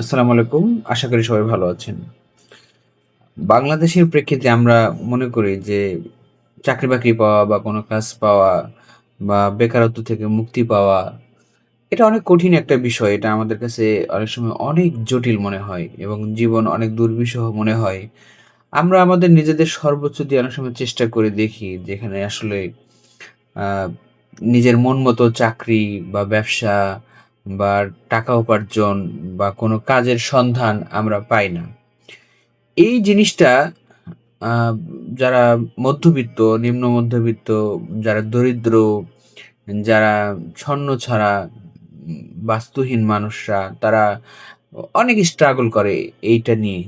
আসসালামু আলাইকুম। আশা করি সবাই ভালো আছেন। বাংলাদেশের প্রেক্ষিতে আমরা মনে করি যে চাকরি বাকরি পাওয়া বা কোনো কাজ পাওয়া বা বেকারত্ব থেকে মুক্তি পাওয়া, এটা অনেক কঠিন একটা বিষয়। এটা আমাদের কাছে অনেক সময় অনেক জটিল মনে হয় এবং জীবন অনেক দুর্বিষহ মনে হয়। আমরা আমাদের নিজেদের সর্বোচ্চ দিয়ে অনেক সময় চেষ্টা করে দেখি যেখানে আসলে নিজের মন মতো চাকরি বা ব্যবসা বা টাকা উপার্জন বা কোনো কাজের সন্ধান আমরা পাই না। এই জিনিসটা যারা মধ্যবিত্ত, নিম্ন মধ্যবিত্ত, যারা দরিদ্র, যারা ছন্ন ছাড়া, বাস্তুহীন মানুষরা, তারা অনেক স্ট্রাগল করে এইটা নিয়ে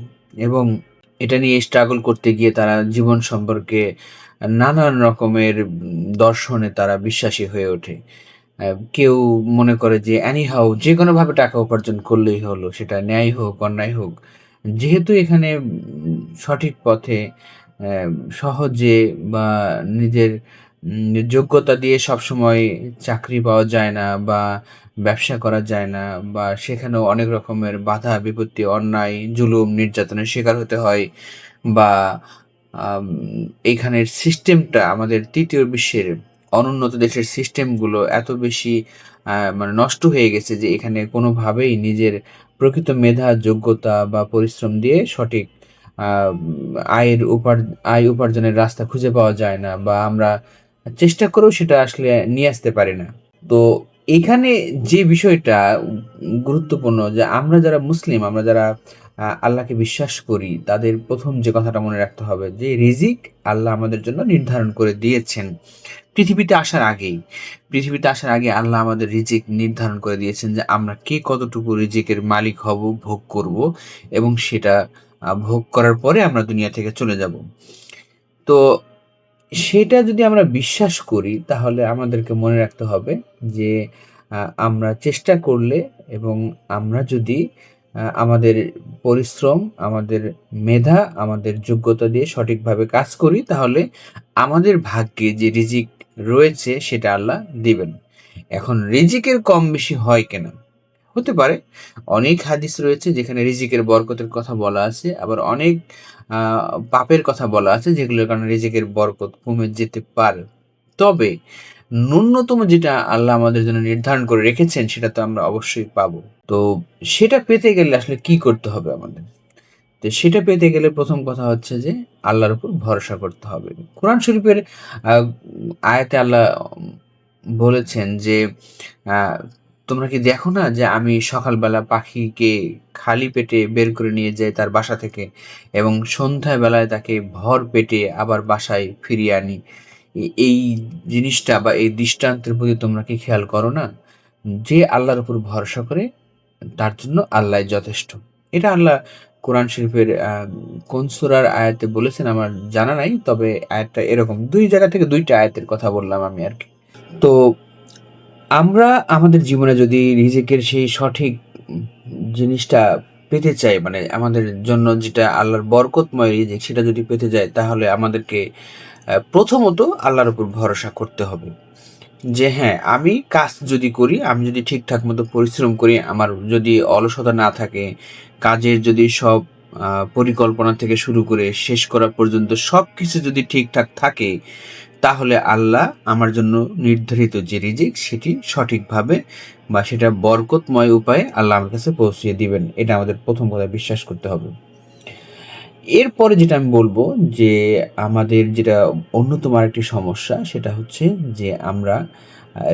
এবং এটা নিয়ে স্ট্রাগল করতে গিয়ে তারা জীবন সম্পর্কে নানান রকমের দর্শনে তারা বিশ্বাসী হয়ে ওঠে। কেউ মনে করে যে অ্যানি অ্যানিহাউ যে কোনোভাবে টাকা উপার্জন করলেই হলো, সেটা ন্যায় হোক, অন্যায় হোক, যেহেতু এখানে সঠিক পথে সহজে বা নিজের যোগ্যতা দিয়ে সবসময় চাকরি পাওয়া যায় না বা ব্যবসা করা যায় না বা সেখানেও অনেক রকমের বাধা, বিপত্তি, অন্যায়, জুলুম, নির্যাতনের শিকার হতে হয় বা এইখানের সিস্টেমটা আমাদের তৃতীয় বিশ্বের অনুন্নত দেশের সিস্টেমগুলো এত বেশি মানে নষ্ট হয়ে গেছে যে এখানে কোনোভাবেই নিজের প্রকৃত মেধা, যোগ্যতা বা পরিশ্রম দিয়ে সঠিক আয়ের উপার, আয় উপার্জনের রাস্তা খুঁজে পাওয়া যায় না বা আমরা চেষ্টা করেও সেটা আসলে নিয়ে আসতে পারি না। তো এখানে যে বিষয়টা গুরুত্বপূর্ণ যে আমরা যারা মুসলিম, আমরা যারা আল্লাহকে বিশ্বাস করি, তাদের প্রথম যে কথাটা মনে রাখতে হবে যে রিজিক আল্লাহ আমাদের জন্য নির্ধারণ করে দিয়েছেন। পৃথিবীতে আসার আগেই, পৃথিবীতে আসার আগে আল্লাহ আমাদের রিজিক নির্ধারণ করে দিয়েছেন যে আমরা কে কতটুকু রিজিকের মালিক হব, ভোগ করব এবং সেটা ভোগ করার পরে আমরা দুনিয়া থেকে চলে যাব। তো সেটা যদি আমরা বিশ্বাস করি, তাহলে আমাদেরকে মনে রাখতে হবে যে আমরা চেষ্টা করলে এবং আমরা যদি আমাদের পরিশ্রম, আমাদের মেধা, আমাদের যোগ্যতা দিয়ে সঠিকভাবে কাজ করি, তাহলে আমাদের ভাগ্যে যে রিজিক রয়েছে সেটা আল্লাহ দিবেন। এখন রিজিকের কম বেশি হয় কেন? হতে পারে, অনেক হাদিস রয়েছে যেখানে রিজিকের বরকতের কথা বলা আছে, আবার অনেক পাপের কথা বলা আছে যেগুলোর কারণে রিজিকের বরকত কমে যেতে পারে। তবে ন্যূনতম যেটা আল্লাহ আমাদের জন্য নির্ধারণ করে রেখেছেন, সেটা তো আমরা অবশ্যই পাবো। তো সেটা পেতে গেলে আসলে কি করতে হবে আমাদের? তো সেটা পেতে গেলে প্রথম কথা হচ্ছে যে আল্লাহর উপর ভরসা করতে হবে। কোরআন শরীফের আয়াতে আল্লাহ বলেছেন যে তোমরা কি দেখো না যে আমি সকালবেলা পাখিকে খালি পেটে বের করে নিয়ে যাই তার বাসা থেকে এবং সন্ধ্যাবেলায় তাকে ভর পেটে আবার বাসায় ফিরিয়ে আনি? এই জিনিসটা বা এই দৃষ্টান্তের প্রতি তোমরা কি খেয়াল করো না? যে আল্লাহর উপর ভরসা করে, তার জন্য আল্লাহ যথেষ্ট। এটা আল্লাহ কোরআন শরীফের কোন সূরার আয়াতে বলেছেন আমার জানা নাই, তবে আয়াতটা এরকম। দুই জায়গা থেকে দুইটা আয়াতের কথা বললাম আমি আর কি। তো আমরা আমাদের জীবনে যদি রিজিকের সেই সঠিক জিনিসটা পেতে চাই মানে আমাদের জন্য যেটা আল্লাহর বরকতময় রিজিক, সেটা যদি পেতে যায়, তাহলে আমাদেরকে প্রথমত আল্লাহর উপর ভরসা করতে হবে। যে হ্যাঁ আমি কাজ যদি করি, আমি যদি ঠিকঠাক মতো পরিশ্রম করি, আমার যদি অলসতা না থাকে, কাজের যদি সব পরিকল্পনা থেকে শুরু করে শেষ করা পর্যন্ত সব কিছু যদি ঠিকঠাক থাকে, তাহলে আল্লাহ আমার জন্য নির্ধারিত যে রিজিক, সেটি সঠিকভাবে বা সেটা বরকতময় উপায়ে আল্লাহ আমার কাছে পৌঁছিয়ে দিবেন। এটা আমাদের প্রথম কথা বিশ্বাস করতে হবে। এরপরে যেটা আমি বলব যে, আমাদের যেটা অন্যতম আরেকটি সমস্যা, সেটা হচ্ছে যে আমরা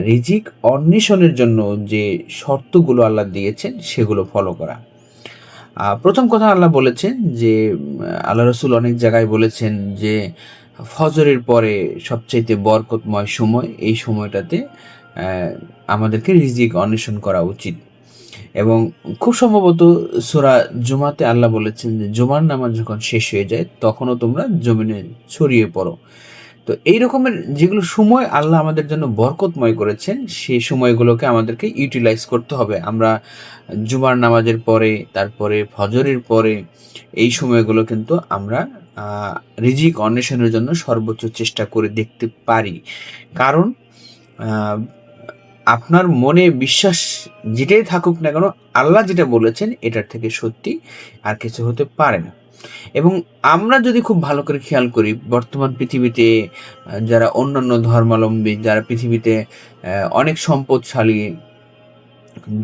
রিজিক অন্বেষণের জন্য যে শর্তগুলো আল্লাহ দিয়েছেন, সেগুলো ফলো করা। প্রথম কথা আল্লাহ বলেছেন যে আল্লাহ রসুল অনেক জায়গায় বলেছেন যে, ফজরের পরে সবচাইতে বরকতময় সময় এই সময়টাতে আমাদেরকে রিজিক অন্বেষণ করা উচিত। এবং খুব সম্ভবত সোরা জুমাতে আল্লাহ বলেছেন যে, জুমার নামাজ যখন শেষ হয়ে যায়, তখনও তোমরা জমিনে ছড়িয়ে পড়ো। তো এই রকমের যেগুলো সময় আল্লাহ আমাদের জন্য বরকতময় করেছেন, সেই সময়গুলোকে আমাদেরকে ইউটিলাইজ করতে হবে। আমরা জুমার নামাজের পরে, তারপরে ফজরের পরে এই সময়গুলো কিন্তু আমরা রিজিক অন্বেষণের জন্য সর্বোচ্চ চেষ্টা করে দেখতে পারি। কারণ আপনার মনে বিশ্বাস যেটাই থাকুক না কেন, আল্লাহ যেটা বলেছেন, এটার থেকে সত্যি আর কিছু হতে পারে না। এবং আমরা যদি খুব ভালো করে খেয়াল করি, বর্তমান পৃথিবীতে যারা অন্যান্য ধর্মাবলম্বী, যারা পৃথিবীতে অনেক সম্পদশালী,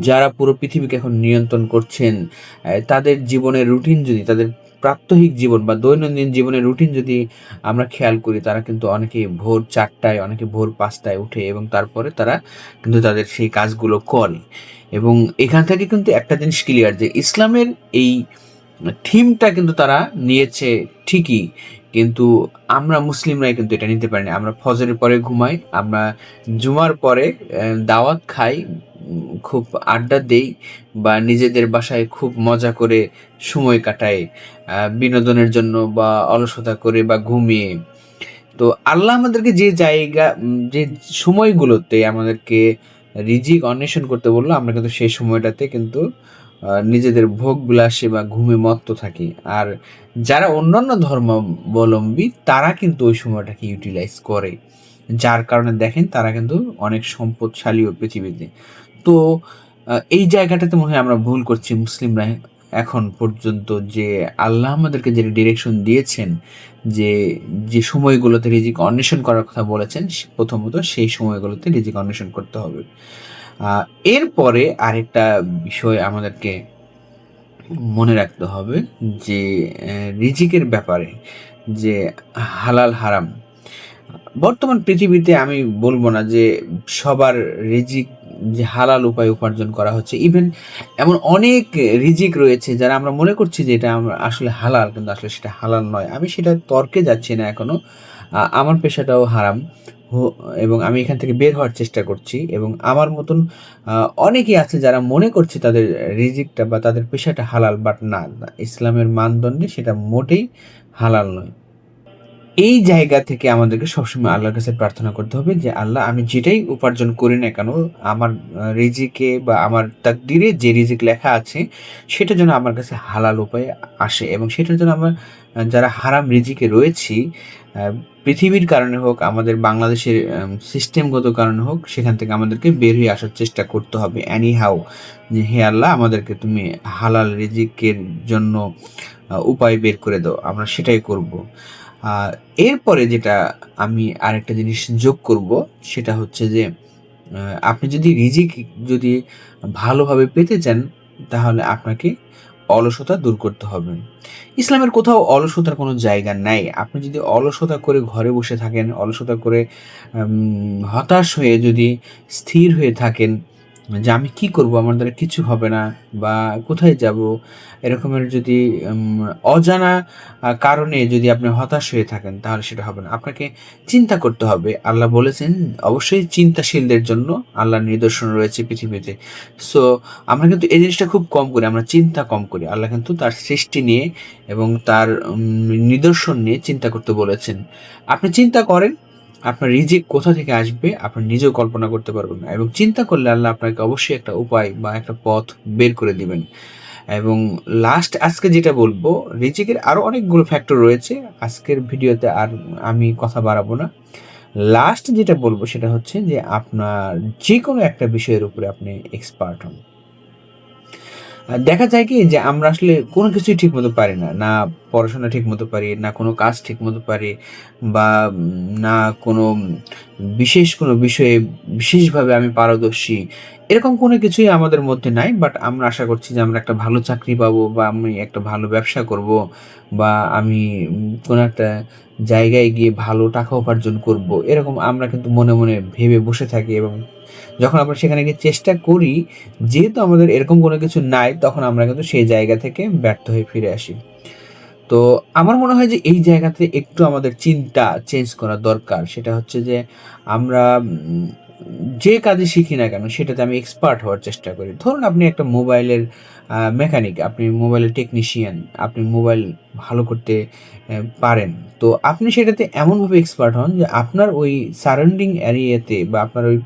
যারা পুরো পৃথিবীকে এখন নিয়ন্ত্রণ করছেন তাদের জীবনের রুটিন যদি, তাদের প্রাত্যহিক জীবন বা দৈনন্দিন জীবনের রুটিন যদি আমরা খেয়াল করি, তারা কিন্তু অনেকে ভোর চারটায়, অনেকে ভোর পাঁচটায় উঠে এবং তারপরে তারা কিন্তু তাদের সেই কাজগুলো করে। এবং এখান থেকে কিন্তু একটা জিনিস ক্লিয়ার যে, ইসলামের এই থিমটা কিন্তু তারা নিয়েছে ঠিকই, কিন্তু আমরা মুসলিমরাই কিন্তু এটা নিতে পারিনি। আমরা ফজরের পরে ঘুমাই, আমরা জুমার পরে দাওয়াত খাই, খুব আড্ডা দেই বা নিজেদের বাসায় খুব মজা করে সময় কাটাই বিনোদনের জন্য বা অলসতা করে বা ঘুমিয়ে। তো আল্লাহ আমাদেরকে যে জায়গা, যে সময়গুলোতে আমাদেরকে রিজিক অন্বেষণ করতে বলল, আমরা কিন্তু সেই সময়টাতে কিন্তু নিজেদের ভোগ বিলাসে বা ঘুমে মত্ত থাকি। আর যারা অন্যান্য ধর্মাবলম্বী, তারা কিন্তু ওই সময়টাকে ইউটিলাইজ করে। যার কারণে দেখেন, তারা কিন্তু অনেক সম্পদশালীও পৃথিবীতে। তো এই জায়গাটাতে মনে হয় আমরা ভুল করছি। মুসলিমরা এখন পর্যন্ত যে আল্লাহ আমাদেরকে যে ডিরেকশন দিয়েছেন, যে যে সময়গুলোতে রিজিক অন্বেষণ করার কথা বলেছেন প্রথমত সেই সময়গুলোতে রিজিক অন্বেষণ করতে হবে। এরপরে আরেকটা বিষয় আমাদেরকে মনে রাখতে হবে যে রিজিকের ব্যাপারে যে হালাল হারাম, বর্তমান পৃথিবীতে আমি বলব না যে সবার রিজিক, যে হালাল উপায় উপার্জন করা হচ্ছে। ইভেন এমন অনেক রিজিক রয়েছে যারা আমরা মনে করছি যে এটা আমরা আসলে হালাল, কিন্তু আসলে সেটা হালাল নয়। আমি সেটা তর্কে যাচ্ছি না এখনও। আ- আমার পেশাটাও হারাম। এবং আমি এখান থেকে বের হওয়ার চেষ্টা করছি এবং আমার মতন অনেকেই আছে যারা মনে করছে তাদের রিজিকটা বা তাদের পেশাটা হালাল বাট না ইসলামের মানদণ্ডে সেটা মোটেই হালাল নয়। এই জায়গা থেকে আমাদেরকে সবসময় আল্লাহর কাছে প্রার্থনা করতে হবে যে, আল্লাহ, আমি যেটাই উপার্জন করি না কেন, আমার রিজিকে বা আমার তাকদিরে যে রিজিক লেখা আছে, সেটা যেন আমার কাছে হালাল উপায়ে আসে এবং সেটার জন্য আমার যারা হারাম রিজিকে রয়েছি পৃথিবীর কারণে হোক, আমাদের বাংলাদেশের সিস্টেমগত কারণে হোক, সেখান থেকে আমাদেরকে বের হয়ে আসার চেষ্টা করতে হবে। অ্যানি হাউ যে হে আল্লাহ, আমাদেরকে তুমি হালাল রিজিকের জন্য উপায় বের করে দাও। আমরা সেটাই করব। এরপরে যেটা আমি আরেকটা জিনিস যোগ করব, সেটা হচ্ছে যে আপনি যদি রিজিক যদি ভালোভাবে পেতে চান, তাহলে আপনাকে অলসতা দূর করতে হবে। ইসলামের কোথাও অলসতার কোনো জায়গা নাই। আপনি যদি অলসতা করে ঘরে বসে থাকেন, অলসতা করে হতাশ হয়ে যদি স্থির হয়ে থাকেন যে আমি কি করব? আমার দ্বারা কিছু হবে না বা কোথায় যাব? এরকমের যদি অজানা কারণে যদি আপনি হতাশ হয়ে থাকেন, তাহলে সেটা হবে না। আপনাকে চিন্তা করতে হবে। আল্লাহ বলেছেন, অবশ্যই চিন্তাশীলদের জন্য আল্লাহর নিদর্শন রয়েছে পৃথিবীতে। সো আমরা কিন্তু এই জিনিসটা খুব কম করি, আমরা চিন্তা কম করি। আল্লাহ কিন্তু তার সৃষ্টি নিয়ে এবং তার নিদর্শন নিয়ে চিন্তা করতে বলেছেন। আপনি চিন্তা করেন আপনার রিজিক কোথা থেকে আসবে আপনি নিজেও কল্পনা করতে পারবেন না। এবং চিন্তা করলে আল্লাহ আপনাকে অবশ্যই একটা উপায় বা একটা পথ বের করে দিবেন। এবং লাস্ট আজকে যেটা বলব, রিজিকের আরও অনেকগুলো ফ্যাক্টর রয়েছে। আজকের ভিডিওতে আর আমি কথা বাড়াবো না। লাস্ট যেটা বলব সেটা হচ্ছে যে, আপনার যে কোনো একটা বিষয়ের উপরে আপনি এক্সপার্ট হন। দেখা যায় কি যে, আমরা আসলে কোনো কিছুই ঠিক মতো পারি না। না পড়াশোনা ঠিক মতো পারি, না কোনো কাজ ঠিক মতো পারি বা না কোনো বিশেষ কোনো বিষয়ে বিশেষভাবে আমি পারদর্শী, এরকম কোনো কিছুই আমাদের মধ্যে নাই। বাট আমরা আশা করছি যে আমরা একটা ভালো চাকরি পাবো বা আমি একটা ভালো ব্যবসা করব বা আমি কোনো একটা জায়গায় গিয়ে ভালো টাকা উপার্জন করব, এরকম আমরা কিন্তু মনে মনে ভেবে বসে থাকি এবং যখন আমরা সেখানে গিয়ে চেষ্টা করি, যেহেতু আমাদের এরকম কোনো কিছু নাই, তখন আমরা কিন্তু সেই জায়গা থেকে ব্যর্থ হয়ে ফিরে আসি। তো আমার মনে হয় যে এই জায়গাতে একটু আমাদের চিন্তা চেঞ্জ করা দরকার। সেটা হচ্ছে যে আমরা যে কাজে শিখি না কেন, সেটাতে আমি এক্সপার্ট হওয়ার চেষ্টা করি। ধরুন আপনি একটা মোবাইলের মেকানিক আপনি মোবাইলের টেকনিশিয়ান আপনি মোবাইল ভালো করতে পারেন। তো আপনি সেটাতে এমনভাবে এক্সপার্ট হন যে আপনার ওই সারাউন্ডিং এরিয়াতে বা আপনার ওই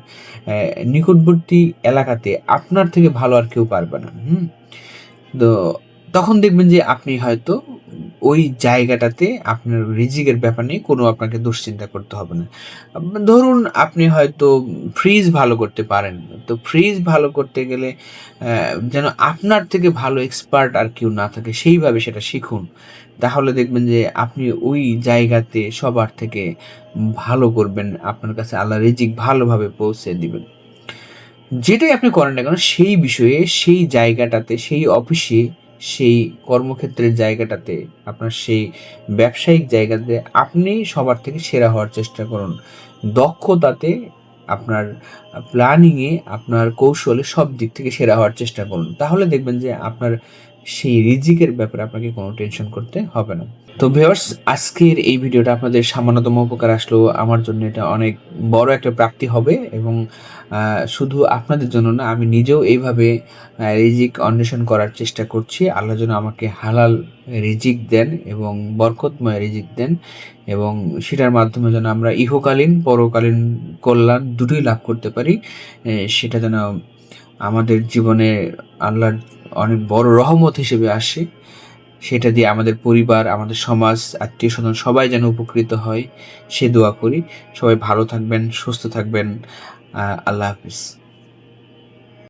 নিকটবর্তী এলাকাতে আপনার থেকে ভালো আর কেউ পারবে না, হুম? তো তখন দেখবেন যে আপনি হয়তো ওই জায়গাটাতে আপনার রিজিকের ব্যাপার নিয়ে কোনো আপনাকে দুশ্চিন্তা করতে হবে না। ধরুন আপনি হয়তো ফ্রিজ ভালো করতে পারেন। তো ফ্রিজ ভালো করতে গেলে যেন আপনার থেকে ভালো এক্সপার্ট আর কেউ না থাকে, সেইভাবে সেটা শিখুন। তাহলে দেখবেন যে আপনি ওই জায়গাতে সবার থেকে ভালো করবেন, আপনার কাছে আল্লাহ রিজিক ভালোভাবে পৌঁছে দিবেন। যেটাই আপনি করেন না কেন, সেই বিষয়ে, সেই জায়গাটাতে, সেই অফিসে সেই কর্মক্ষেত্রের জায়গাটাতে, আপনার সেই ব্যবসায়িক জায়গাতে আপনি সবার থেকে সেরা হওয়ার চেষ্টা করুন। দক্ষতাতে আপনার প্ল্যানিংয়ে আপনার কৌশলে সব দিক থেকে সেরা হওয়ার চেষ্টা করুন। তাহলে দেখবেন যে আপনার সেই রিজিকের ব্যাপারে আপনাকে কোনো টেনশন করতে হবে না। তো ভিউয়ার্স আজকের এই ভিডিওটা আপনাদের সামান্যতম উপকার আসলেও আমার জন্য এটা অনেক বড় একটা প্রাপ্তি হবে এবং শুধু আপনাদের জন্য না, আমি নিজেও এইভাবে রিজিক অন্বেষণ করার চেষ্টা করছি। আল্লাহ যেন আমাকে হালাল রিজিক দেন এবং বরকতময় রিজিক দেন এবং সেটার মাধ্যমে যেন আমরা ইহকালীন, পরকালীন কল্যাণ দুটোই লাভ করতে পারি। সেটা যেন আমাদের জীবনে আল্লাহর অনেক বড় রহমত হিসেবে আসে। সেটা দিয়ে আমাদের পরিবার, আমাদের সমাজ, আত্মীয় স্বজন সবাই যেন উপকৃত হয়, সে দোয়া করি। সবাই ভালো থাকবেন, সুস্থ থাকবেন। আল্লাহ হাফিজ।